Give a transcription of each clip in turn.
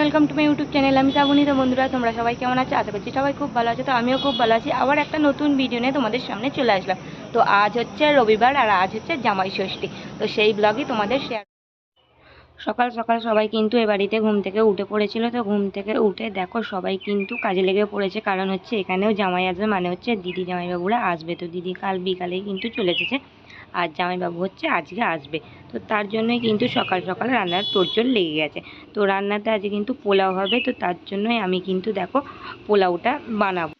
Welcome to my YouTube channel আমি শ্রাবণী। তো বন্ধুরা, তোমরা সবাই কেমন আছো? আশা করছি সবাই খুব ভালো আছে। তো আমিও খুব ভালো আছি। আবার একটা নতুন ভিডিও নিয়ে তোমাদের সামনে চলে আসলাম। তো আজ হচ্ছে রবিবার আর আজ হচ্ছে জামাই ষষ্ঠী। তো সেই ব্লগই তোমাদের শেয়ার সকাল সকাল সবাই কিন্তু এ বাড়িতে ঘুম থেকে উঠে পড়েছিল। তো ঘুম থেকে উঠে দেখো, সবাই কিন্তু কাজে লেগে পড়েছে। কারণ হচ্ছে এখানেও জামাই আসবে মানে হচ্ছে দিদি জামাইবাবুরা আসবে। তো দিদি কাল বিকালেই কিন্তু চলে এসেছে। আর জামাইবাবু হচ্ছে আজকে আসবে। তো তার জন্যই কিন্তু সকাল সকাল রান্নার তোড়জোড় লেগে গেছে। তো রান্নাতে আজকে কিন্তু পোলাও হবে, তো তার জন্যই আমি কিন্তু দেখো পোলাওটা বানাবো।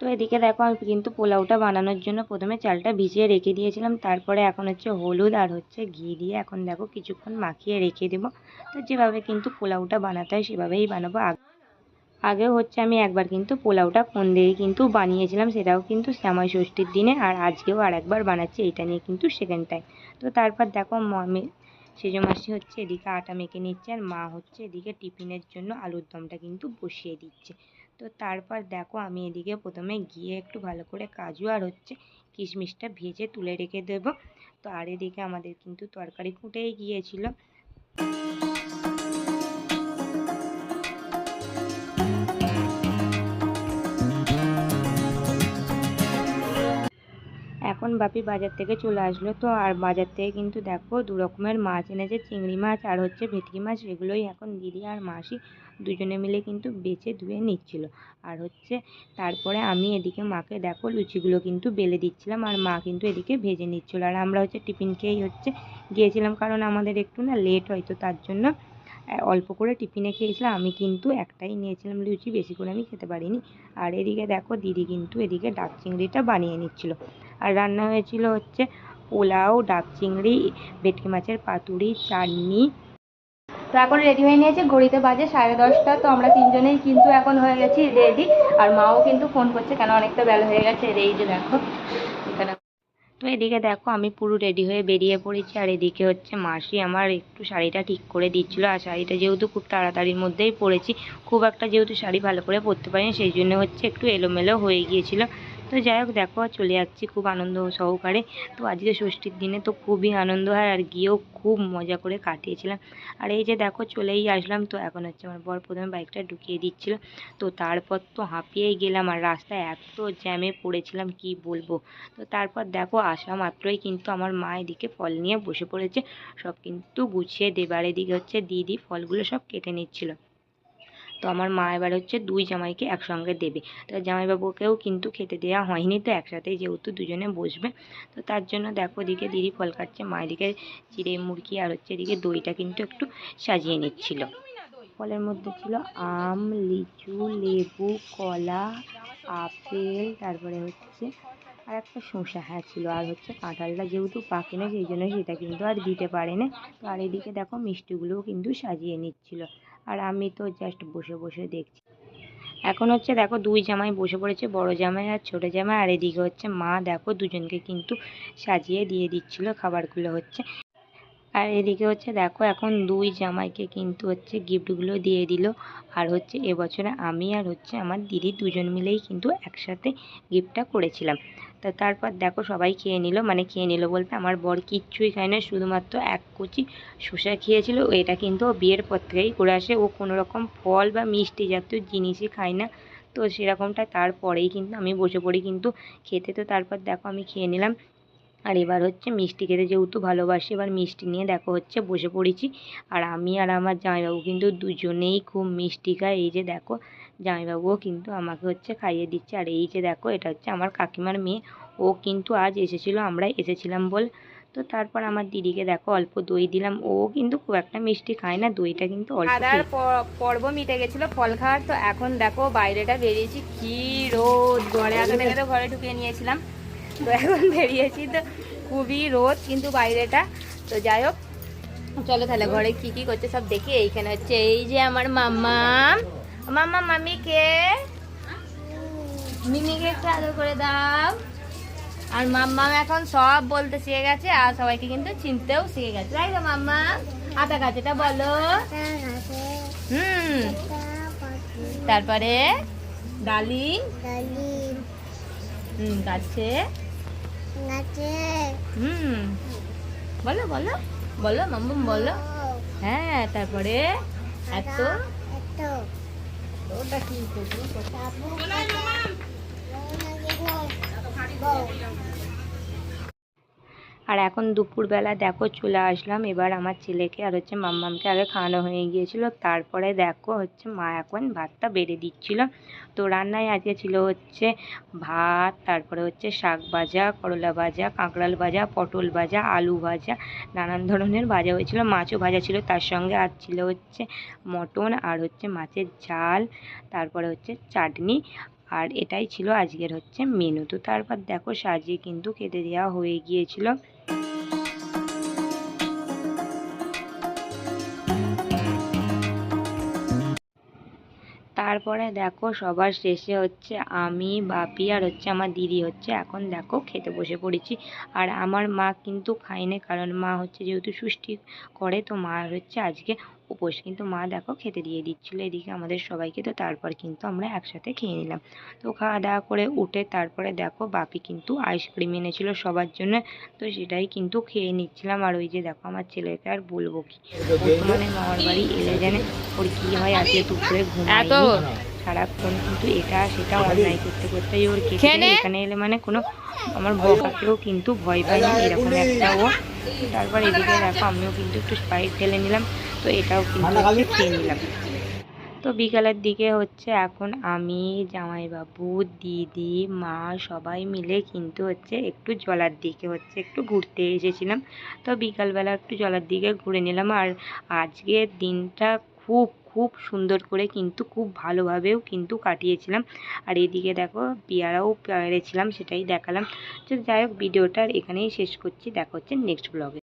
তো এদিকে দেখো আমি কিন্তু পোলাওটা বানানোর জন্য প্রথমে চালটা ভিজিয়ে রেখে দিয়েছিলাম, তারপরে এখন হচ্ছে হলুদ আর হচ্ছে ঘি দিয়ে এখন দেখো কিছুক্ষণ মাখিয়ে রেখে দেবো। তো যেভাবে কিন্তু পোলাওটা বানাতে হয় সেভাবেই বানাবো। আগেও হচ্ছে আমি একবার কিন্তু পোলাওটা ফোন দিয়ে কিন্তু বানিয়েছিলাম, সেটাও কিন্তু শ্যামাই ষষ্ঠীর দিনে আর আজকেও আর একবার বানাচ্ছি, এটা নিয়ে কিন্তু সেকেন্ড টাইম তো তারপর দেখো সেজো মাসি হচ্ছে এদিকে আটা মেখে নিচ্ছে আর মা হচ্ছে এদিকে টিফিনের জন্য আলুর দমটা কিন্তু বসিয়ে দিচ্ছে। তো তারপর দেখো আমি এদিকে প্রথমে গিয়ে একটু ভালো করে কাজু আর হচ্ছে কিশমিশটা ভেজে তুলে রেখে দেবো। তো আর এদিকে আমাদের কিন্তু তরকারি ফুটেই গিয়েছিল। এখন বাপি বাজার থেকে চলে আসলো। তো আর বাজার থেকে কিন্তু দেখো দু রকমের মাছ এনেছে। চিংড়ি মাছ আর হচ্ছে ভেটকি মাছ, এগুলোই এখন দিদি আর মাসি দুজনে মিলে কিন্তু বেছে ধুয়ে নিচ্ছিল। আর হচ্ছে তারপরে আমি এদিকে মাকে দেখো লুচিগুলো কিন্তু বেলে দিচ্ছিলাম আর মা কিন্তু এদিকে ভেজে নিচ্ছিল। আর আমরা হচ্ছে টিফিন খেয়েই হচ্ছে গিয়েছিলাম কারণ আমাদের একটু না লেট হয় তো তার জন্য অল্প করে টিফিনে খেয়েছিলাম। আমি কিন্তু একটাই নিয়েছিলাম লুচি, বেশি করে আমি খেতে পারিনি। আর এদিকে দেখো, দিদি কিন্তু এদিকে ডাক চিংড়িটা বানিয়ে নিচ্ছিল। আর রান্না হয়েছিল হচ্ছে পোলাও ডাব চিংড়ি, ভেটকি মাছের পাতুরি, চাটনি। তো এখন রেডি হয়ে নিয়েছে, ঘড়িতে বাজে সাড়ে দশটা। তো আমরা তিনজনেই কিন্তু এখন হয়ে গেছি রেডি আর মাও কিন্তু ফোন করছে, কেন অনেকটা বেলা হয়ে গেছে। এই যে দেখো তো এদিকে দেখো, আমি পুরো রেডি হয়ে বেরিয়ে পড়েছি। আর এদিকে হচ্ছে মাসি আমার একটু শাড়িটা ঠিক করে দিচ্ছিল। আর শাড়িটা যেহেতু খুব তাড়াতাড়ির মধ্যেই পরেছি, খুব একটা যেহেতু শাড়ি ভালো করে পরতে পারিনি, সেই জন্য হচ্ছে একটু এলোমেলো হয়ে গিয়েছিল। তো যাই হোক, দেখো, চলে যাচ্ছি খুব আনন্দ সহকারে। তো আজকে ষষ্ঠীর দিনে তো খুবই আনন্দ হয় আর গিয়েও খুব মজা করে কাটিয়েছিলাম। আর এই যে দেখো, চলেই আসলাম। তো এখন হচ্ছে আমার বর প্রথমে বাইকটা ঢুকিয়ে দিচ্ছিল। তো তারপর তো হাঁপিয়েই গেলাম আর রাস্তায় এত জ্যামে পড়েছিলাম, কি বলব? তো তারপর দেখো, আসা মাত্রই কিন্তু আমার মা এদিকে ফল নিয়ে বসে পড়েছে। সব কিন্তু গুছিয়ে দেবার এদিকে হচ্ছে দিদি ফলগুলো সব কেটে নিচ্ছিল। তো আমার মা এবার হচ্ছে দুই জামাইকে একসঙ্গে দেবে। তো জামাইবাবুকেও কিন্তু খেতে দেওয়া হয়নি তো একসাথেই যেহেতু দুজনে বসবে। তো তার জন্য দেখো এদিকে দিদি ফল কাটছে, মা এদিকে চিড়ে মুরগি আর হচ্ছে এদিকে দইটা কিন্তু একটু সাজিয়ে নিচ্ছিল। ফলের মধ্যে ছিল আম, লিচু, লেবু, কলা, আপেল, তারপরে হচ্ছে আর একটা শসা হ্যাঁ ছিল। আর হচ্ছে কাঁঠালটা যেহেতু পাকে না, সেই জন্য সেটা কিন্তু আর দিতে পারে না তো আর এদিকে দেখো মিষ্টিগুলোও কিন্তু সাজিয়ে নিচ্ছিল। আর আমি তো জাস্ট বসে বসে দেখছি। এখন হচ্ছে দেখো দুই জামাই বসে পড়েছে, বড় জামাই আর ছোট জামাই। আর এদিকে হচ্ছে মা দেখো দুজনকে কিন্তু সাজিয়ে দিয়ে দিচ্ছিল, খাবারগুলো হচ্ছে। আর এদিকে হচ্ছে দেখো, এখন দুই জামাইকে কিন্তু হচ্ছে গিফটগুলো দিয়ে দিল। আর হচ্ছে এবছরে আমি আর হচ্ছে আমার দিদি দুজন মিলেই কিন্তু একসাথে গিফটটা করেছিলাম। তা তারপর দেখো সবাই খেয়ে নিল মানে খেয়ে নিল বলতে আমার বর কিচ্ছুই খায় না, শুধুমাত্র এক কুচি শসা খেয়েছিল। এটা কিন্তু বিয়ের পর থেকেই করে আসে। ও কোনো রকম ফল বা মিষ্টি জাতীয় জিনিসই খায় না। তো সেরকমটা তারপরেই কিন্তু আমি বসে পড়ি কিন্তু খেতে। তো তারপর দেখো আমি খেয়ে নিলাম। আর এবার হচ্ছে মিষ্টি খেতে যেহেতু ভালোবাসি এবার মিষ্টি নিয়ে দেখো হচ্ছে বসে পড়েছি। আর আমি আর আমার জামাইবাবু কিন্তু দুজনেই খুব মিষ্টি খায় এই যে দেখো জামাইবাবুও কিন্তু আমাকে হচ্ছে খাইয়ে দিচ্ছে। আর এই যে দেখো এটা হচ্ছে আমার কাকিমার মেয়ে। ও কিন্তু আজ এসেছিল আমরা এসেছিলাম বল। তো তারপর আমার দিদিকে দেখো অল্প দই দিলাম। ও কিন্তু খুব একটা মিষ্টি খায় না দইটা কিন্তু অল্প খাওয়ার পর্ব মিটে গেছিল ফল খাওয়ার। তো এখন দেখো বাইরেটা বেরিয়েছি। কি রোদ! ঘরে আগে তো ঘরে ঢুকিয়ে নিয়েছিলাম। তো এখন বেরিয়েছি তো খুবই রোদ কিন্তু বাইরেটা। তো যাই হোক চলো তাহলে ঘরে কি কি করছে সব দেখি। এইখানে হচ্ছে এই যে আমার মাম্মা। মাম্মা মামিকে মিমিকে একটু আদর করে দাও। আর মাম্মা এখন সব বলতে শিখে গেছে আর সবাইকে কিন্তু চিনতেও শিখে গেছে। তাই তো মাম্মা? আটা গাছেটা বলো। হুম। তারপরে ডালি হুম গাছে হুম। বলো বলো বলো মাম্মুম বলো। হ্যাঁ তারপরে এত। আর এখন দুপুরবেলা দেখো চলে আসলাম। এবার আমার ছেলেকে আর হচ্ছে মাম্মামকে আগে খাওয়ানো হয়ে গিয়েছিল। তারপরে দেখো হচ্ছে মা এখন ভাতটা বেড়ে দিচ্ছিল। তো রান্নায় আজকে ছিল হচ্ছে ভাত, তারপরে হচ্ছে শাক ভাজা, করলা ভাজা, কাঁকড়াল ভাজা, পটল ভাজা, আলু ভাজা, নানান ধরনের ভাজা হয়েছিল, মাছও ভাজা ছিল। তার সঙ্গে আর ছিল হচ্ছে মটন আর হচ্ছে মাছের ঝাল, তারপরে হচ্ছে চাটনি। আর এটাই ছিল আজকের হচ্ছে মেনু তো তারপর দেখো সাজিয়ে কিন্তু খেতে দেওয়া হয়ে গিয়েছিল। তারপরে দেখো সবার শেষে হচ্ছে আমি, বাপি আর হচ্ছে আমার দিদি হচ্ছে। এখন দেখো খেতে বসে পড়েছি। আর আমার মা কিন্তু খায়নি কারণ মা হচ্ছে যেহেতু ষষ্ঠী করে, তো মা হচ্ছে আজকে উপোস। কিন্তু মা দেখো খেতে দিয়ে দিচ্ছিল এদিকে আমাদের সবাইকে তো তারপর কিন্তু আমরা একসাথে খেয়ে নিলাম। তো খাওয়া দাওয়া করে উঠে তারপরে দেখো বাপি কিন্তু আইসক্রিম এনেছিল সবার জন্য তো সেটাই কিন্তু খেয়ে নিচ্ছিলাম। আর ওই যে দেখো আমার ছেলেকে আর বলব কি বর্তমানে মামার বাড়ি এলে জানে ওর কি হয় আজকে দুপুরে ঘুমাই সারাক্ষণ কিন্তু এটা সেটা অন্যায় করতে করতে ওর কেটে এখানে এলে মানে কোনো আমার বকাকেও কিন্তু ভয় পাই না এরকম একটা ও। তারপর এদিকে দেখো আমিও কিন্তু একটু স্প্রাইট ঢেলে নিলাম। তো এটাও কিন্তু খেয়ে নিলাম। তো বিকালের দিকে হচ্ছে এখন আমি জামাইবাবু দিদি মা সবাই মিলে কিন্তু হচ্ছে একটু জলার দিকে হচ্ছে একটু ঘুরতে এসেছিলাম। তো বিকালবেলা একটু জলার দিকে ঘুরে নিলাম আর আজকের দিনটা খুব খুব সুন্দর করে কিন্তু খুব ভালোভাবেও কিন্তু কাটিয়েছিলাম। আর এদিকে দেখো পেয়ারাও পেরেছিলাম সেটাই দেখালাম। তো যাই হোক ভিডিওটা এখানেই শেষ করছি। দেখা হচ্ছে নেক্সট ব্লগে